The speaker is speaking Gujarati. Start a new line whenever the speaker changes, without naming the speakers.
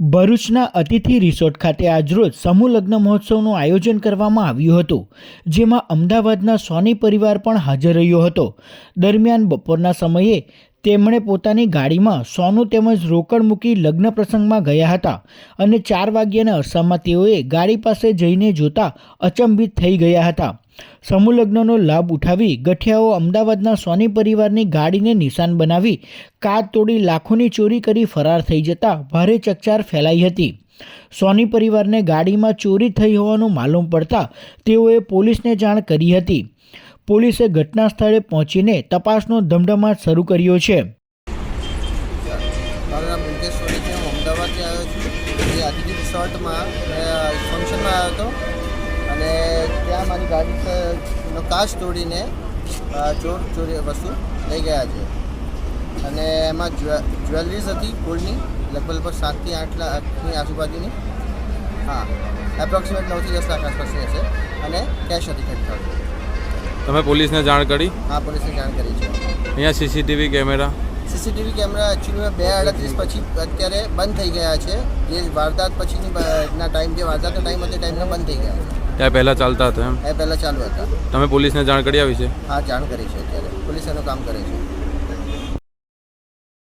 ભરૂચના અતિથિ રિસોર્ટ ખાતે આજરોજ સમૂહ લગ્ન મહોત્સવનું આયોજન કરવામાં આવ્યું હતું, જેમાં અમદાવાદના સોની પરિવાર પણ હાજર રહ્યો હતો. દરમિયાન બપોરના સમયે તેમણે પોતાની ગાડીમાં સોનું તેમજ રોકડ મૂકી લગ્ન પ્રસંગમાં ગયા હતા અને ચાર વાગ્યાના અરસામાં તેઓએ ગાડી પાસે જઈને જોતા અચંબિત થઈ ગયા હતા. સમૂહ લગ્નનો લાભ ઉઠાવી ગઠિયાઓ અમદાવાદના સોની પરિવારની ગાડીને નિશાન બનાવી કાર તોડી લાખોની ચોરી કરી ફરાર થઈ જતા ભારે ચકચાર ફેલાઈ હતી. સોની પરિવારને ગાડીમાં ચોરી થઈ હોવાનું માલુમ પડતા તેઓએ પોલીસને જાણ કરી હતી. પોલીસે ઘટના સ્થળે પહોંચીને તપાસનો ધમધમાટ શરૂ કર્યો છે.
અમદાવાદથી આવ્યો છું. અતિથિ રિસોર્ટમાં ફંક્શનમાં આવ્યો હતો અને ત્યાં મારી ગાડી નો કાચ તોડીને ચોર ચોરી વસ્તુ લઈ ગયા છે. અને એમાં જ્વે જ્વેલરીઝ હતી ગોલ્ડની લગભગ લગભગ સાતથી આઠ લાખની આજુબાજુની. હા એપ્રોક્સિમેટ નવથી દસ લાખ આસપાસની હશે અને કેશ હતી થર્ટી
તમે પોલીસને જાણ કરી?
હા પોલીસને જાણ કરી છે.
અહીંયા સીસીટીવી કેમેરા?
સીસીટીવી કેમેરા એકચ્યુઅલીમાં બે અડત્રીસ પછી અત્યારે બંધ થઈ ગયા છે. જે વારદાત પછીની ના ટાઈમ જે વારદાતનો ટાઈમ હતો ટાઈમના બંધ થઈ ગયા છે.
ત્યાં પહેલાં ચાલતા હતા એમ?
એ પહેલાં ચાલુ હતા.
તમે પોલીસને જાણ કરી આવી છે?
હા જાણ કરી છે અત્યારે. પોલીસ એનું કામ કરે છે.